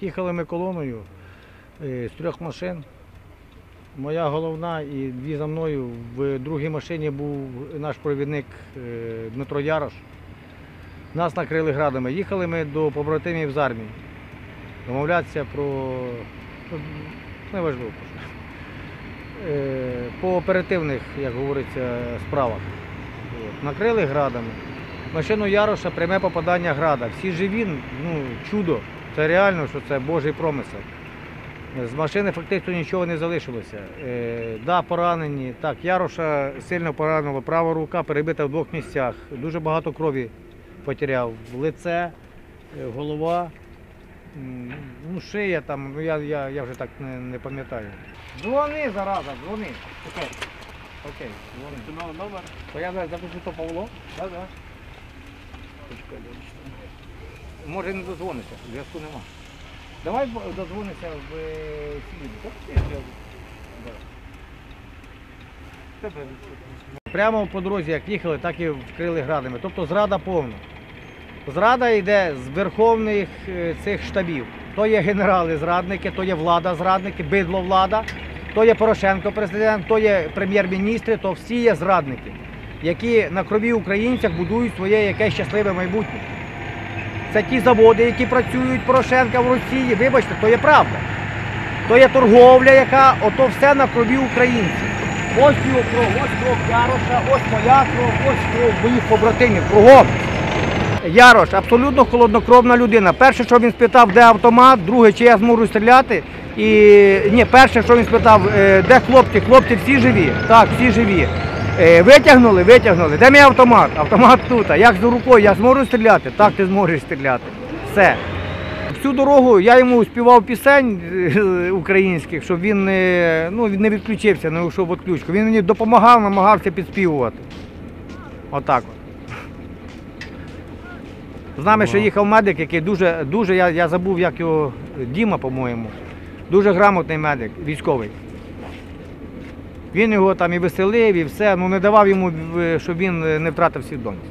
Їхали ми колоною е, з трьох машин. Моя головна і дві за мною. В другій машині був наш провідник е, Дмитро Ярош. Нас накрили градами. Їхали ми до побратимів з армії. Домовлятися про ну, неважливо. Е, По оперативних, як говориться, справах. Накрили градами. Машину Яроша пряме попадання града. Всі живі, ну, чудо. Це реально, що це Божий промисел. З машини фактично нічого не залишилося. Е, да, поранені. Так, Яроша сильно поранило, права рука перебита в двох місцях. Дуже багато крові потеряв. Лице, е, голова, ну, шия там, ну я, я, я вже так не, не пам'ятаю. Дзвони, зараза, дзвони. Окей. Окей, дзвони. номер. То я запишу то Павло. Да, да. Може не дозвониться, зв'язку нема. Давай дозвонися в е, да. Прямо по дорозі, як їхали, так і вкрили градами. Тобто зрада повна. Зрада йде з верховних е, цих штабів. То є генерали-зрадники, то є влада зрадники, бидло влада, то є Порошенко президент, то є прем'єр-міністри, то всі є зрадники, які на крові українцях будують своє якесь щасливе майбутнє. Це ті заводи, які працюють Порошенка в Росії. Вибачте, то є правда. То є торговля, яка ото все на крові українців. Ось його кров, ось кров Яроша, ось моя кров, ось кров моїх побратимів. Кругом. Ярош абсолютно холоднокровна людина. Перше, що він спитав, де автомат, друге, чи я зможу стріляти. І ні, перше, що він спитав, е, де хлопці, хлопці всі живі. Так, всі живі. Е, Витягнули, витягнули. Де мій автомат? Автомат тут. А як з рукою? Я зможу стріляти? Так, ти зможеш стріляти. Все. Всю дорогу я йому співав пісень е, українських, щоб він не, ну, не відключився, не йшов в відключку. Він мені допомагав, намагався підспівувати. Отак от. З нами ще їхав медик, який дуже, дуже, я, я забув, як його Діма, по-моєму. Дуже грамотний медик, військовий. Він його там і веселив, і все, ну не давав йому, е, щоб він е, не втратив свідомість.